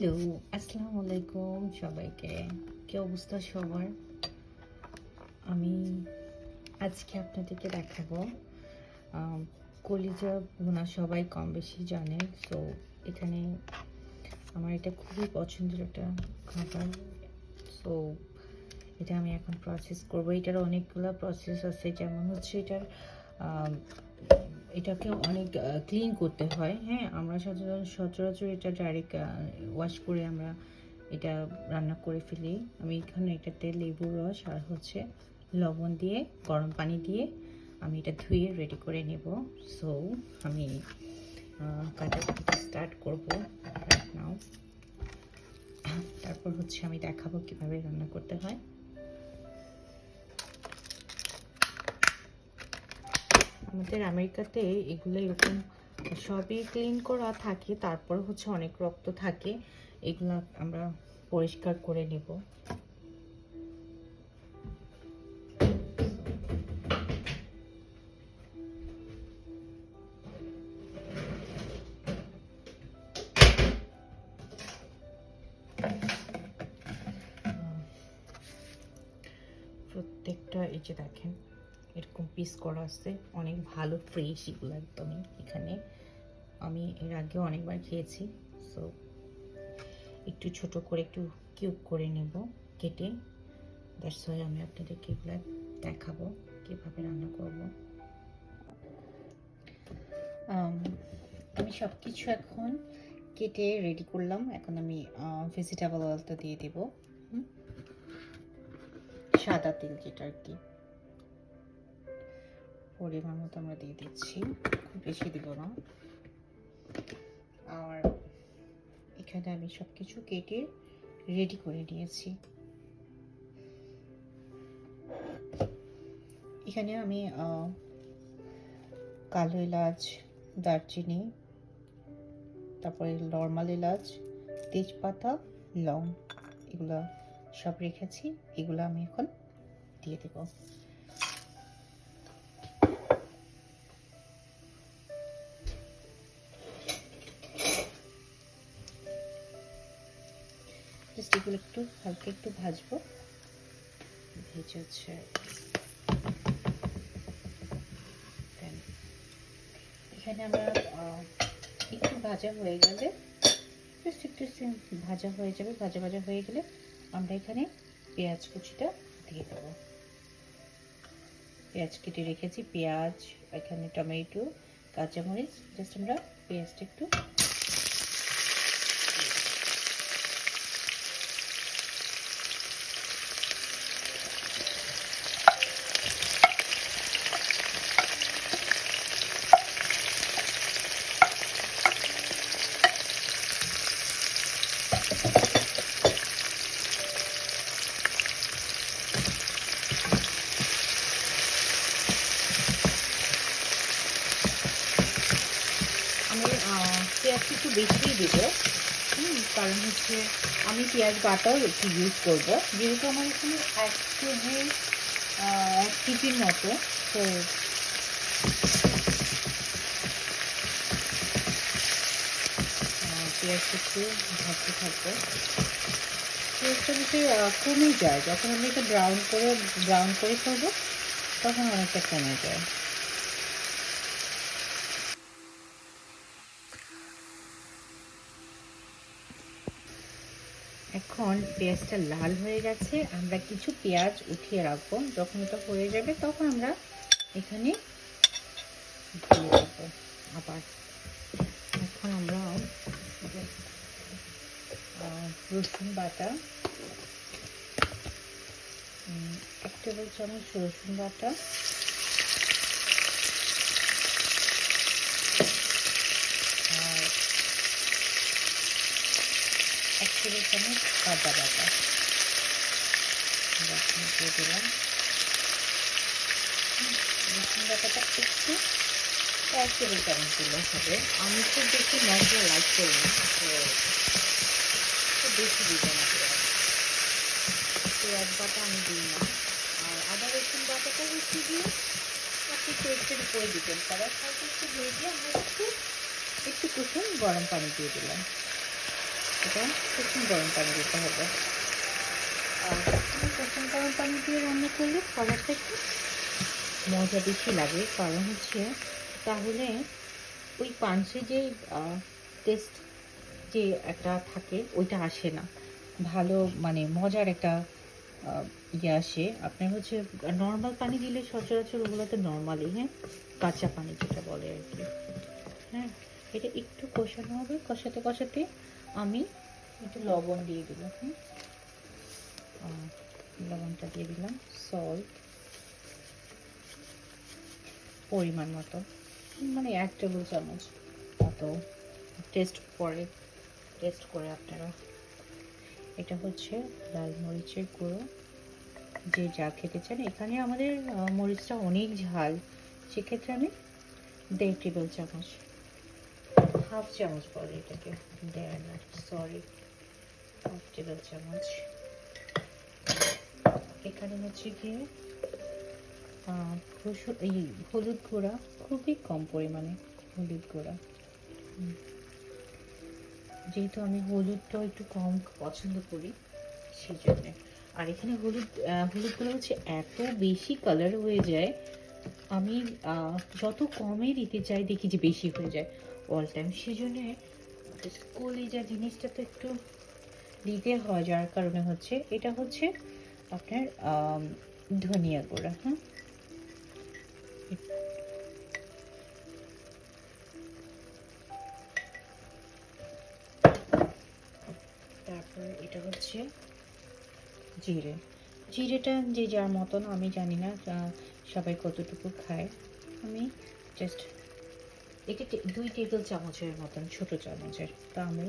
Hello আসসালামু আলাইকুম সবাইকে। কি অবস্থা সবার? আমি আজকে আপনাদেরকে দেখাবো কলিজা ভুনা সবাই কম বেশি জানে সো এখানে আমার এটা খুবই পছন্দের একটা খাবার সো এটা আমি এখন প্রসেস করব। এটার অনেকগুলো প্রসেস আছে, যেমন হচ্ছে এটার এটাকে অনেক ক্লিন করতে হয়। হ্যাঁ আমরা সচরাচর সচরাচর এটা ডাইরেক্ট ওয়াশ করে আমরা এটা রান্না করে ফেলি। আমি এখানে এটাতে লেবুর রস আর হচ্ছে লবণ দিয়ে, গরম পানি দিয়ে আমি এটা ধুয়ে রেডি করে নেব। সো আমি কাটাকুটিটা স্টার্ট করব নাও তারপর হচ্ছে আমি দেখাবো কীভাবে রান্না করতে হয়। আমাদের আমেরিকাতে এগুলো এরকম সবই ক্লিন করা থাকে, তারপর হচ্ছে অনেক রক্ত থাকে, এগুলো আমরা পরিষ্কার করে নেব। প্রত্যেকটা এই যে দেখেন এরকম পিস করা আছে। অনেক ভালো ফ্রেশ এগুলো একদমই এখানে। আমি এর আগেও অনেকবার খেয়েছি সো একটু ছোট করে একটু কিউব করে নেব কেটে। দ্যাটস ওয়াই আমি আপনাদেরকে এগুলো দেখাবো, কীভাবে রান্না করব। আমি সব কিছু এখন কেটে রেডি করলাম। এখন আমি ভেজিটেবল অয়েলটা দিয়ে দেব। সাদা তেল যেটা আর কি। পরিমাণ মতো আমরা দিয়ে দিচ্ছি। খুব বেশি দিব না। আর এখানে আমি সব কিছু কেটে রেডি করে নিয়েছি। এখানে আমি কালো এলাচ, দারচিনি, তারপরে নর্মাল এলাচ, তেজপাতা, লং এগুলো সব রেখেছি। এগুলো আমি এখন দিয়ে দেবো। জাস্ট এগুলো একটু হালকা একটু ভাজবো। ভেজে হচ্ছে এখানে আমরা একটু ভাজা হয়ে গেলে একটু ভাজা হয়ে যাবে। ভাজা ভাজা হয়ে গেলে আমরা এখানে পেঁয়াজ কুচিটা দিয়ে দেবো। পেঁয়াজ কেটে রেখেছি, পেঁয়াজ, এখানে টমেটো, কাঁচামরিচ জাস্ট আমরা পেঁয়াজটা একটু পেঁয়াজটা একটু বেশিই দেবো। কারণ হচ্ছে আমি পেঁয়াজ বাটাও একটু ইউজ করব। যেহেতু আমার এখানে এক কেজি এক কেজির মতো, তো পেঁয়াজটা একটু ভাজতে থাকব। পেঁয়াজটা যদি কমে যায়, যখন আমি এটা ব্রাউন করে ব্রাউন করে করব, তখন অনেকটা কমে যায়। এখন পেঁয়াজটা লাল হয়ে গেছে, আমরা কিছু পেঁয়াজ উঠিয়ে রাখব। যখন এটা হয়ে যাবে, তখন আমরা এখানে দিয়ে আবার। এখন আমরা রসুন বাটা এক টেবিল চামচ রসুন বাটা এক টেবিল চামচ আদা বাটা দিয়ে দিলাম। রসুন বাটাটা একটু এক টেবিল দিলে হবে। আমি খুব বেশি মশলা লাইক করি না তো বেশি দিব না পেঁয়াজ। বাটা আমি দিই না। আর আদা রসুন বাটাটা বেশি দিয়ে আপনি টেস্টের উপরে করে হালকা একটু ভেজে আমরা একটু একটু কুসুম গরম পানি দিয়ে দিলাম। সেটা প্রথম গরম পানি দিতে হবে। আর প্রথম গরম পানি দিয়ে রান্না করলে খাবারটা একটু মজা বেশি লাগে। কারণ হচ্ছে তাহলে ওই পাঞ্চে যে টেস্ট যে একটা থাকে, ওইটা আসে না। ভালো মানে মজার একটা ইয়ে আসে। আপনার হচ্ছে নর্মাল পানি দিলে সচরাচর ওগুলো তো নর্মালি হ্যাঁ? কাঁচা পানি যেটা বলে আর কি। হ্যাঁ এটা একটু কষানো হবে। কষাতে কষাতে আমি একটু লবণ দিয়ে দিলাম আহ, লবণটা দিয়ে দিলাম সল্ট পরিমাণ মতো মানে এক টেবিল চামচ অত টেস্ট করে টেস্ট করে আপনারা। এটা হচ্ছে লাল মরিচের গুঁড়ো। যে যা খেতে চান এখানে আমাদের মরিচটা অনেক ঝাল। সেক্ষেত্রে আমি দেড় টেবিল চামচ হাফ চামচ বলে এটাকে। দেড় না সরি হাফ টেবিল চামচ এখানে হচ্ছে রসুন- এই হলুদ গুঁড়া, খুবই কম পরিমাণে হলুদ গুঁড়া। যেহেতু আমি হলুদটাও একটু কম পছন্দ করি সেই জন্যে আর এখানে হলুদ হলুদ গুঁড়ো হচ্ছে এত বেশি কালার হয়ে যায়, আমি যত কমে দিতে চাই দেখি যে বেশি হয়ে যায়। অল টাইম সেই জন্যে কলিজা জিনিসটা তো একটু দিতে হয়, যার কারণে হচ্ছে, এটা হচ্ছে আপনার ধনিয়া গুঁড়া হ্যাঁ? তারপর এটা হচ্ছে জিরে। জিরেটা যে যার মতন, আমি জানি না সবাই কতটুকু খায়। আমি জাস্ট এটা দুই টেবিল চামচের মতন, ছোট চামচের। তো আমি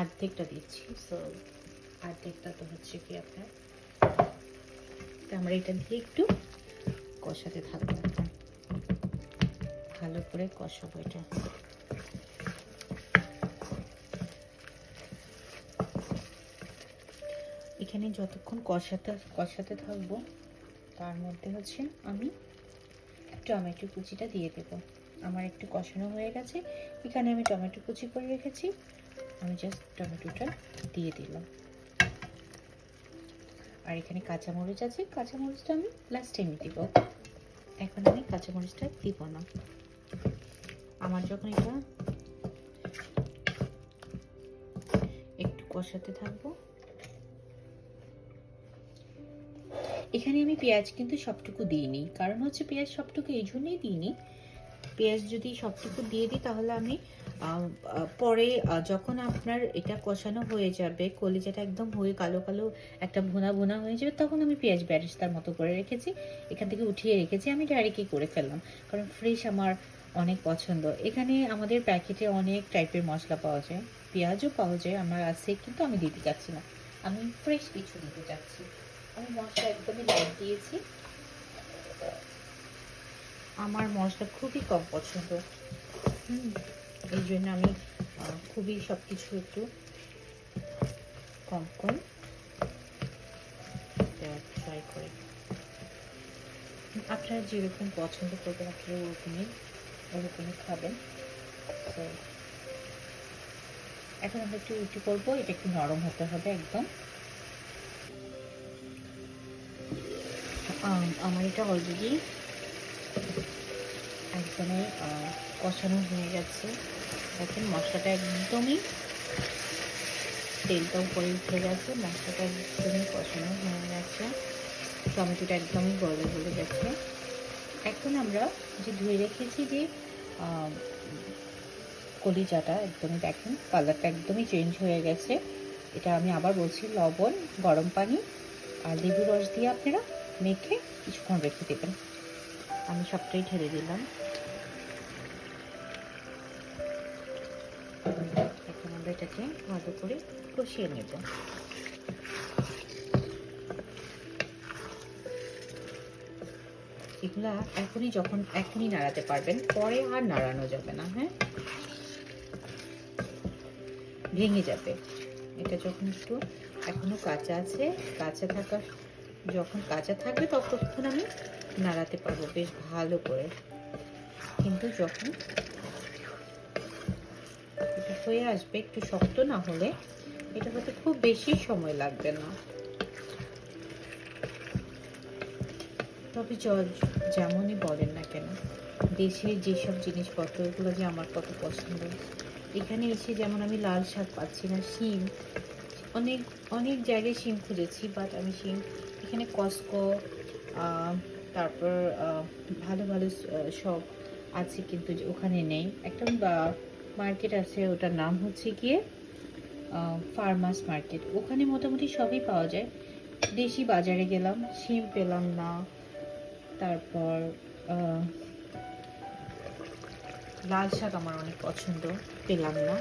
অর্ধেকটা দিচ্ছি। সো অর্ধেকটা তো হচ্ছে কি আপনার? তো আমরা এটা দিয়ে একটু কষাতে থাকব ভালো করে কষাবো এটা। এখানে যতক্ষণ কষাতে কষাতে থাকব, তার মধ্যে হচ্ছে আমি টমেটো কুচিটা দিয়ে দেব। আমার একটু কষানো হয়ে গেছে। এখানে আমি টমেটো কুচি করে রেখেছি। আমি জাস্ট টমেটোটা দিয়ে দিলাম। আর এখানে কাঁচামরিচ আছে। কাঁচামরিচটা আমি লাস্ট টাইমে দিব। এখন আমি কাঁচামরিচটা দিব না। আমার যখন এটা একটু কষাতে থাকব। এখানে আমি পেঁয়াজ কিন্তু সবটুকু দিইনি। কারণ হচ্ছে পেঁয়াজ সবটুকু এই জন্যই দিইনি পেঁয়াজ যদি সবটুকু দিয়ে দিই, তাহলে আমি পরে যখন আপনার এটা কষানো হয়ে যাবে, কলিজাটা একদম হয়ে কালো কালো একটা ভুনা ভুনা হয়ে যাবে, তখন আমি পেঁয়াজ ব্যারিস্তার মতো করে রেখেছি। এখান থেকে উঠিয়ে রেখেছি, আমি ডাইরেক্টই করে ফেললাম? কারণ ফ্রেশ আমার অনেক পছন্দ। এখানে আমাদের প্যাকেটে অনেক টাইপের মশলা পাওয়া যায়। পেঁয়াজও পাওয়া যায়, আমার আছে, কিন্তু আমি দিতে চাচ্ছি না। আমি ফ্রেশ কিছু দিতে চাচ্ছি। আমি মশলা একদমই লাইট দিয়েছি। আমার মশলা খুবই কম পছন্দ। হুম, এই জন্য আমি খুবই সব কিছু একটু কম কম ট্রাই করি। আপনারা যেরকম পছন্দ করবেন আপনারা ওরকমই ওরকমই খাবেন। তো এখন আমরা একটু রুটি করব এটা একটু নরম হতে হবে একদম। আমার এটা অলরেডি একদমই কষানো হয়ে গেছে। দেখেন, মশলাটা একদমই তেলটা উপরে উঠে গেছে, মশলাটা একদমই কষানো হয়ে গেছে। টমেটোটা একদমই গলে গলে গেছে। এখন আমরা যে ধুয়ে রেখেছি যে কলিজাটা, একদমই দেখেন, কালারটা একদমই চেঞ্জ হয়ে গেছে। এটা আমি আবার বলছি, লবণ, গরম পানি আর লেবু রস দিয়ে আপনারা মেখে কিছুক্ষণ রেখে দেবেন। আমি সবটাই ঢেলে দিলাম। এখন আমরা এটাকে ভালো করে কষিয়ে নেব। এগুলা এখনই যখন এখনই নাড়াতে পারবেন, পরে আর নাড়ানো যাবে না হ্যাঁ? ভেঙে যাবে। এটা যখন একটু এখনও কাঁচা আছে, কাঁচা থাকার যখন কাঁচা থাকবে ততক্ষণ আমি নাড়াতে পারব, বেশ ভালো করে। কিন্তু যখন এটা হয়ে আসবে একটু শক্ত না হলে, এটা হতে খুব বেশি সময় লাগবে না। তবে জ- যেমনই বলেন না কেন, দেশের যেসব জিনিসপত্র, এগুলো যে আমার কত পছন্দ। এখানে এসে যেমন আমি লাল শাক পাচ্ছি না, শিম, অনেক অনেক জায়গায় শিম খুঁজেছি বাট আমি শিম এখানে কসকো তারপর ভালো ভালো সব আছে কিন্তু ওখানে নেই। একটা মার্কেট আছে, ওটার নাম হচ্ছে গিয়ে ফার্মাস মার্কেট ওখানে মোটামুটি সবই পাওয়া যায়। দেশি বাজারে গেলাম, শিম পেলাম না, তারপর লাল শাক আমার অনেক পছন্দ, পেলাম না।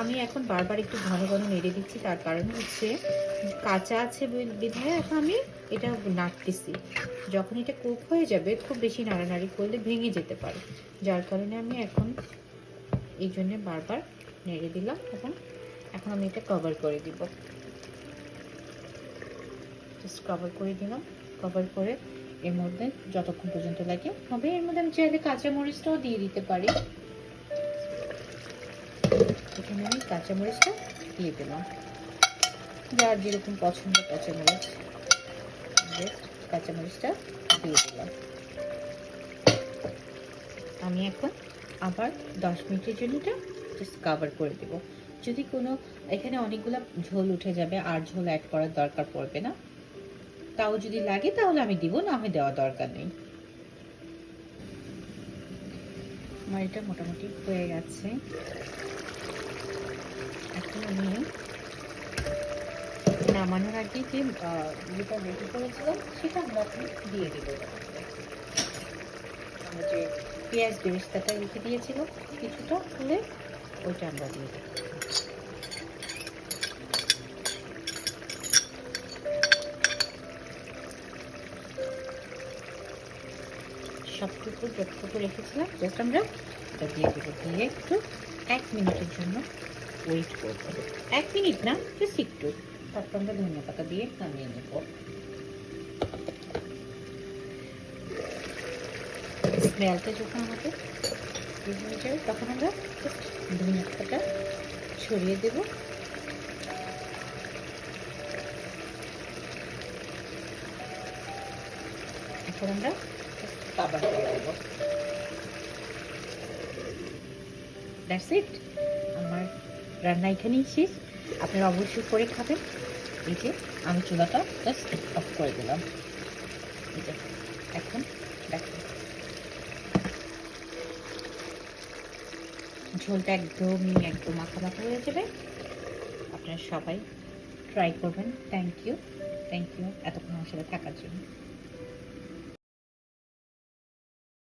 আমি এখন বারবার একটু ঘন ঘন নেড়ে দিচ্ছি, তার কারণ হচ্ছে কাঁচা আছে বিধায় এখন আমি এটা নাড়তেছি। যখন এটা কুক হয়ে যাবে, খুব বেশি নাড়ানাড়ি করলে ভেঙে যেতে পারে। যার কারণে আমি এখন এই জন্যে বারবার নেড়ে দিলাম, এখন এখন আমি এটা কভার করে দিব। জাস্ট কভার করে দিলাম। কভার করে এর মধ্যে যতক্ষণ পর্যন্ত লাগে। হবে এর মধ্যে আমি চাইলে কাঁচা মরিচটাও দিয়ে দিতে পারি। এখানে আমি কাঁচা মরিচটা দিয়ে দিলাম। যার যেরকম পছন্দ কাঁচা মরিচ। কাঁচা মরিচটা দিয়ে দিলাম। আমি এখন আবার দশ মিনিটের জন্য এটা জাস্ট কাভার করে দেবো। যদি কোনো, এখানে অনেকগুলো ঝোল উঠে যাবে, আর ঝোল অ্যাড করার দরকার পড়বে না। তাও যদি লাগে তাহলে আমি দিব, না আমি দেওয়া দরকার নেই। আমার মোটামুটি হয়ে গেছে। এখন আমি নামানোর আগে যে যেটা রেডি করেছিলাম, সেটা আমরা দিয়ে দিব। আমরা যে পেঁয়াজ বেরেস্তাটা রেখে দিয়েছিল কিছুটা খুলে ওইটা আমরা দিয়ে দেবো। সবটুকু যতটুকু রেখেছিলাম, জাস্ট আমরা এটা দিয়ে দেবো। দিয়ে একটু এক মিনিটের জন্য ওয়েট করব। এক মিনিট না জাস্ট একটু। তারপর আমরা ধনিয়া পাতা দিয়ে নামিয়ে নেব। স্মেলটা যখন হয়ে যাবে তখন আমরা ধনিয়া পাতাটা ছড়িয়ে দেবো। আমরা করে দেবো দ্যাটস ইট আমার রান্না এখানেই শেষ। আপনারা অবশ্যই করে খাবেন। এই যে আমি চুলাটা জাস্ট অফ করে দিলাম। এই যে এখন দেখুন। ঝোলটা একদমই একদম মাখা মাখা হয়ে যাবে। আপনারা সবাই ট্রাই করবেন। থ্যাংক ইউ থ্যাংক ইউ এতক্ষণ আমার সাথে থাকার জন্য।